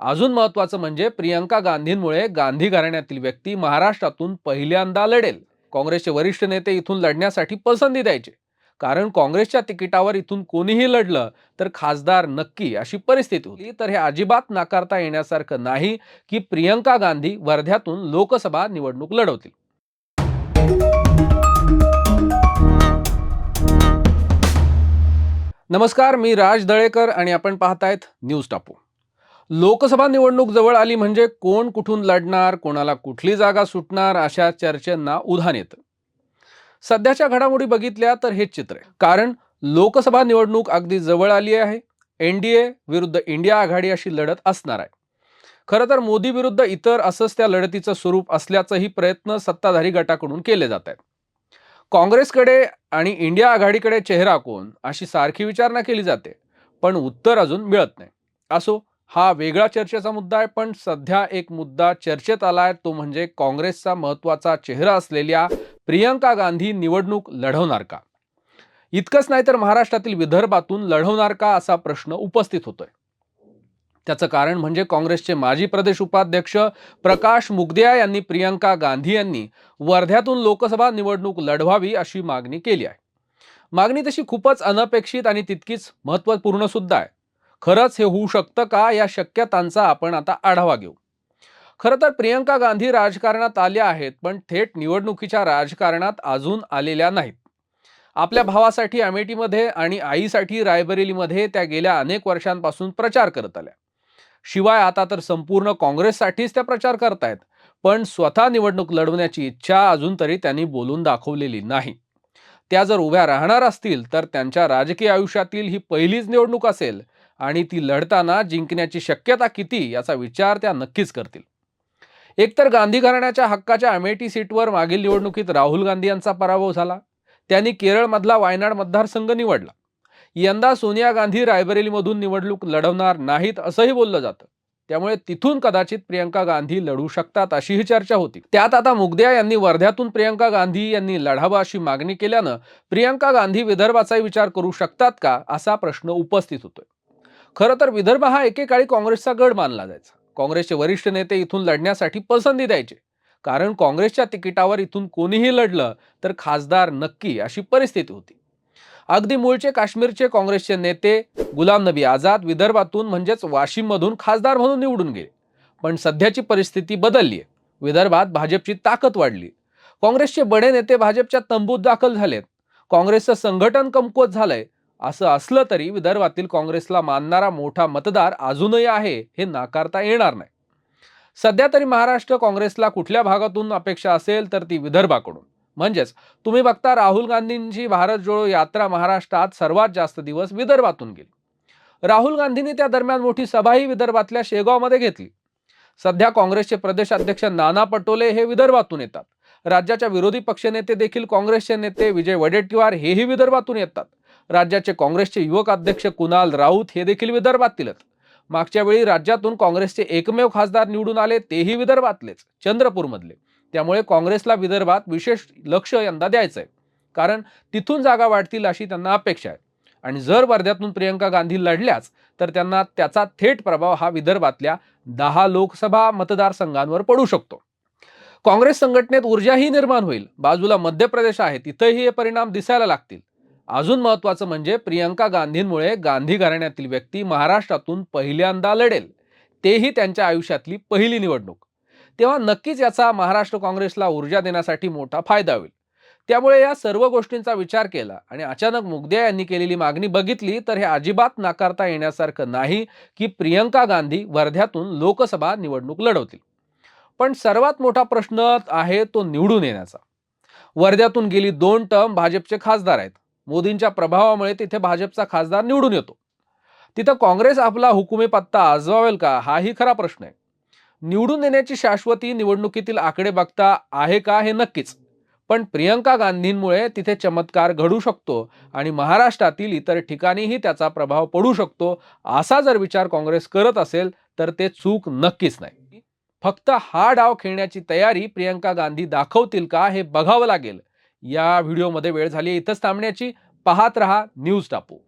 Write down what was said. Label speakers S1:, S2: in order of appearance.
S1: अजून महत्वाचं म्हणजे प्रियंका गांधींमुळे गांधी घराण्यातील व्यक्ती महाराष्ट्रातून पहिल्यांदा लढेल. काँग्रेसचे वरिष्ठ नेते इथून लढण्यासाठी पसंती द्यायचे. कारण काँग्रेसच्या तिकिटावर इथून कोणीही लढलं तर खासदार नक्की अशी परिस्थिती होती. तर हे अजिबात नाकारता येण्यासारखं नाही की प्रियंका गांधी वर्ध्यातून लोकसभा निवडणूक लढवतील. नमस्कार मी राज दळेकर आणि आपण पाहतायत न्यूज टापू. लोकसभा निवडणूक जवळ आली म्हणजे कोण कुठून लढणार कोणाला कुठली जागा सुटणार अशा चर्चेंना उधाण येतं. सध्याच्या घडामोडी बघितल्या तर हेच चित्र आहे. कारण लोकसभा निवडणूक अगदी जवळ आली आहे. एन डी ए विरुद्ध इंडिया आघाडी अशी लढत असणार आहे. खरं तर मोदी विरुद्ध इतर असंच त्या लढतीचं स्वरूप असल्याचंही प्रयत्न सत्ताधारी गटाकडून केले जात आहेत. काँग्रेसकडे आणि इंडिया आघाडीकडे चेहरा कोण अशी सारखी विचारणा केली जाते. पण उत्तर अजून मिळत नाही. असो हा वेगळा चर्चेचा मुद्दा आहे पण सध्या एक मुद्दा चर्चेत आलाय तो म्हणजे काँग्रेसचा महत्त्वाचा चेहरा असलेल्या प्रियंका गांधी निवडणूक लढवणार का? इतकंच नाही तर महाराष्ट्रातील विदर्भातून लढवणार का असा प्रश्न उपस्थित होतोय. त्याचं कारण म्हणजे काँग्रेसचे माजी प्रदेश उपाध्यक्ष प्रकाश मुगदिया यांनी प्रियंका गांधी यांनी वर्ध्यातून लोकसभा निवडणूक लढवावी अशी मागणी केली आहे. मागणी तशी खूपच अनपेक्षित आणि तितकीच महत्त्वपूर्ण सुद्धा आहे. खरंच हे होऊ शकतं का या शक्यतांचा आपण आता आढावा घेऊ. खरं तर प्रियंका गांधी राजकारणात आल्या आहेत पण थेट निवडणुकीच्या राजकारणात अजून आलेल्या नाहीत. आपल्या भावासाठी अमेठीमध्ये आणि आईसाठी रायबरेलीमध्ये त्या गेल्या अनेक वर्षांपासून प्रचार करत आल्या. शिवाय आता तर संपूर्ण काँग्रेससाठीच त्या प्रचार करतायत पण स्वतः निवडणूक लढवण्याची इच्छा अजून तरी त्यांनी बोलून दाखवलेली नाही. त्या जर उभ्या राहणार असतील तर त्यांच्या राजकीय आयुष्यातील ही पहिलीच निवडणूक असेल आणि ती लढताना जिंकण्याची शक्यता किती याचा विचार त्या नक्कीच करतील. एकतर गांधी घराण्याच्या हक्काच्या अमेठी सीटवर मागील निवडणुकीत राहुल गांधी यांचा पराभव झाला. त्यांनी केरळमधला वायनाड मतदारसंघ निवडला. यंदा सोनिया गांधी रायबरेलीमधून निवडणूक लढवणार नाहीत असंही बोललं जातं. त्यामुळे तिथून कदाचित प्रियंका गांधी लढू शकतात अशीही चर्चा होती. त्यात आता मुगद्या यांनी वर्ध्यातून प्रियंका गांधी यांनी लढावं अशी मागणी केल्यानं प्रियंका गांधी विदर्भाचाही विचार करू शकतात का असा प्रश्न उपस्थित होतोय. खरं तर विदर्भ हा एकेकाळी काँग्रेसचा गड मानला जायचा. काँग्रेसचे वरिष्ठ नेते इथून लढण्यासाठी पसंती द्यायचे. कारण काँग्रेसच्या तिकिटावर इथून कोणीही लढलं तर खासदार नक्की अशी परिस्थिती होती. अगदी मूळचे काश्मीरचे काँग्रेसचे नेते गुलाम नबी आझाद विदर्भातून म्हणजेच वाशिममधून खासदार म्हणून निवडून गेले. पण सध्याची परिस्थिती बदलली आहे विदर्भात भाजपची ताकद वाढली. काँग्रेसचे बडे नेते भाजपच्या तंबूत दाखल झालेत. काँग्रेसचं संघटन कमकुवत झालंय. असं असलं तरी विदर्भातील काँग्रेसला मानणारा मोठा मतदार अजूनही आहे हे नाकारता येणार नाही. सध्या तरी महाराष्ट्र काँग्रेसला कुठल्या भागातून अपेक्षा असेल तर ती विदर्भाकडून. म्हणजेच तुम्ही बघता राहुल गांधींची भारत जोडो यात्रा महाराष्ट्रात सर्वात जास्त दिवस विदर्भातून गेली. राहुल गांधींनी त्या दरम्यान मोठी सभाही विदर्भातल्या शेगावमध्ये घेतली. सध्या काँग्रेसचे प्रदेशाध्यक्ष नाना पटोले हे विदर्भातून येतात. राज्याच्या विरोधी पक्षनेते देखील काँग्रेसचे नेते विजय वडेट्टीवार हेही विदर्भातून येतात. राज्याचे काँग्रेसचे युवक अध्यक्ष कुणाल राऊत हे देखील विदर्भातीलच मागच्या वेळी राज्यातून काँग्रेसचे एकमेव खासदार निवडून आले तेही विदर्भातलेच चंद्रपूरमधले. त्यामुळे काँग्रेसला विदर्भात विशेष लक्ष यंदा द्यायचंय. कारण तिथून जागा वाढतील अशी त्यांना अपेक्षा आहे. आणि जर वर्ध्यातून प्रियंका गांधी लढल्याच तर त्यांना त्याचा थेट प्रभाव हा विदर्भातल्या दहा लोकसभा मतदारसंघांवर पडू शकतो. काँग्रेस संघटनेत ऊर्जाही निर्माण होईल. बाजूला मध्य प्रदेश आहे तिथेही हे परिणाम दिसायला लागतील. अजून महत्वाचं म्हणजे प्रियंका गांधींमुळे गांधी घराण्यातील व्यक्ती महाराष्ट्रातून पहिल्यांदा लढेल. तेही त्यांच्या आयुष्यातली पहिली निवडणूक. तेव्हा नक्कीच याचा महाराष्ट्र काँग्रेसला ऊर्जा देण्यासाठी मोठा फायदा होईल. त्यामुळे या सर्व गोष्टींचा विचार केला आणि अचानक मुगद्या यांनी केलेली मागणी बघितली तर हे अजिबात नाकारता येण्यासारखं नाही की प्रियंका गांधी वर्ध्यातून लोकसभा निवडणूक लढवतील. पण सर्वात मोठा प्रश्न आहे तो निवडून येण्याचा. वर्ध्यातून गेली दोन टर्म भाजपचे खासदार आहेत. मोदींच्या प्रभावामुळे तिथे भाजपचा खासदार निवडून येतो. तिथं काँग्रेस आपला हुकुमी पत्ता आजवावेल का? हाही खरा प्रश्न आहे. निवडून येण्याची शाश्वती निवडणुकीतील आकडे बघता आहे का हे नक्कीच. पण प्रियंका गांधींमुळे तिथे चमत्कार घडू शकतो आणि महाराष्ट्रातील इतर ठिकाणीही त्याचा प्रभाव पडू शकतो असा जर विचार काँग्रेस करत असेल तर ते चूक नक्कीच नाही. फक्त हा डाव खेळण्याची तयारी प्रियंका गांधी दाखवतील का हे बघावं लागेल. या व्हिडिओमध्ये वेळ झाली इथंच थांबण्याची. पाहत रहा न्यूज टापू.